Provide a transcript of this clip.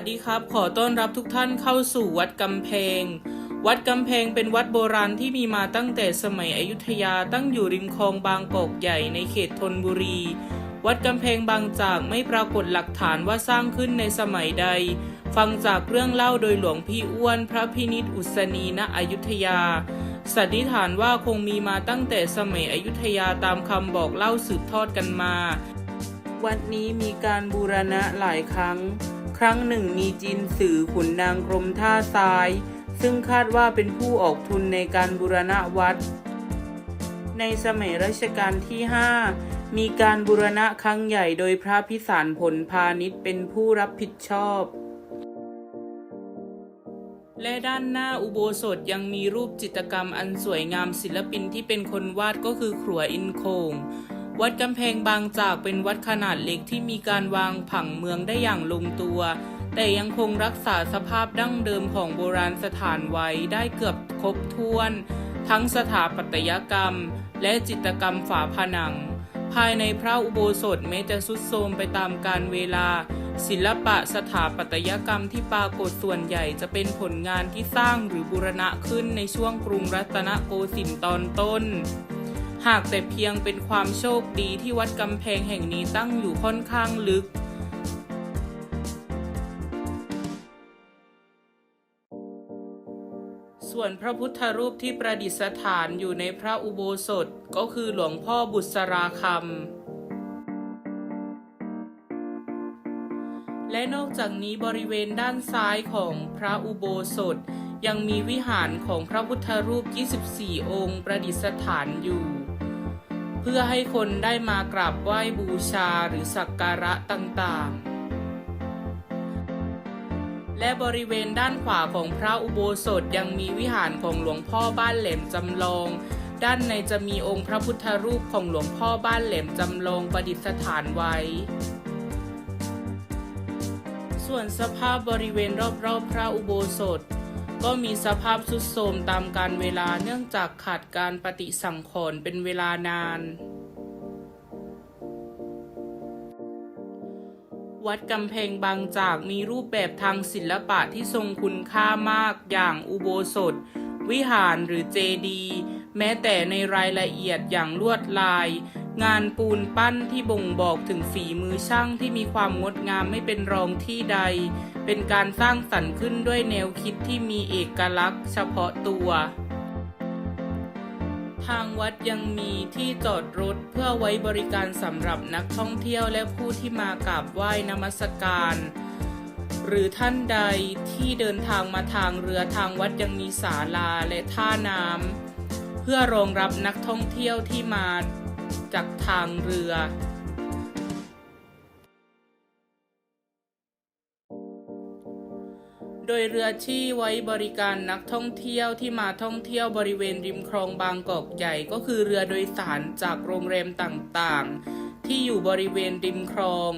สดีครับ ขอต้อนรับทุกท่านเข้าสู่วัดกำแพง วัดกำแพงเป็นวัดโบราณที่มีมาตั้งแต่สมัยอยุธยาตั้งอยู่ริมคลองบางกอกใหญ่ในเขตธนบุรี วัดกำแพงบางจากไม่ปรากฏหลักฐานว่าสร้างขึ้นในสมัยใด ฟังจากเรื่องเล่าโดยหลวงพี่อ้วน พระพินิจอุศนีณอยุธยา สันนิษฐานว่าคงมีมาตั้งแต่สมัยอยุธยาตามคำบอกเล่าสืบทอดกันมา วัดนี้มีการบูรณะหลายครั้ง ครั้งหนึ่งมีจีนสื่อขุนนางกรมท่าทราย ซึ่งคาดว่าเป็นผู้ออกทุนในการบูรณะวัด ในสมัยรัชกาลที่ 5 มีการบูรณะครั้งใหญ่โดยพระพิสารผลพาณิชย์เป็นผู้รับผิดชอบ และด้านหน้าอุโบสถยังมีรูปจิตรกรรมอันสวยงามศิลปินที่เป็นคนวาดก็คือขรัวอินโคง วัดกำแพงบางจากเป็นวัดขนาดเล็กที่มีการวางผังเมืองได้อย่างลงตัว แต่ยังคงรักษาสภาพดั้งเดิมของโบราณสถานไว้ได้เกือบครบถ้วน ทั้งสถาปัตยกรรม และจิตรกรรมฝาผนัง ภายในพระอุโบสถแม้จะสุดโทรมไปตามกาลเวลา ศิลปะสถาปัตยกรรมที่ปรากฏส่วนใหญ่จะเป็นผลงานที่สร้างหรือบูรณะขึ้นในช่วงกรุงรัตนโกสินทร์ตอนต้น หากแต่เพียงเป็นความโชคดีที่วัดกำแพงแห่งนี้ตั้งอยู่ค่อนข้างลึก ส่วนพระพุทธรูปที่ประดิษฐานอยู่ในพระอุโบสถก็คือหลวงพ่อบุษราคำ และนอกจากนี้บริเวณด้านซ้ายของพระอุโบสถยังมีวิหารของพระพุทธรูป 24 องค์ ประดิษฐานอยู่ เพื่อให้คนได้มากราบไหว้บูชาหรือสักการะต่างๆ และบริเวณด้านขวาของพระอุโบสถยังมีวิหารของหลวงพ่อบ้านแหลมจำลอง ด้านในจะมีองค์พระพุทธรูปของหลวงพ่อบ้านแหลมจำลองประดิษฐานไว้ ส่วนสภาพบริเวณรอบๆพระอุโบสถ ก็มีสภาพทรุดโทรมตามการเวลาเนื่องจากขาดการปฏิสังขรณ์เป็นเวลานาน วัดกำแพงบางจากมีรูปแบบทางศิลปะที่ทรงคุณค่ามากอย่างอุโบสถ วิหารหรือเจดีย์แม้แต่ในรายละเอียดอย่างลวดลาย งานปูนปั้นที่บ่งบอกถึงฝีมือช่างที่มีความงดงามไม่เป็นรองที่ใด เป็นการสร้างสรรค์ขึ้นด้วยแนวคิดที่มีเอกลักษณ์เฉพาะตัว ทางวัดยังมีที่จอดรถเพื่อไว้บริการสำหรับนักท่องเที่ยวและผู้ที่มากราบไหว้นมัสการ หรือท่านใดที่เดินทางมาทางเรือทางวัดยังมีศาลาและท่าน้ำเพื่อรองรับนักท่องเที่ยวที่มา จากทางเรือ โดยเรือที่ไว้บริการนักท่องเที่ยวที่มาท่องเที่ยวบริเวณริมคลองบางกอกใหญ่ก็คือเรือโดยสารจากโรงแรมต่างๆ ที่อยู่บริเวณริมคลอง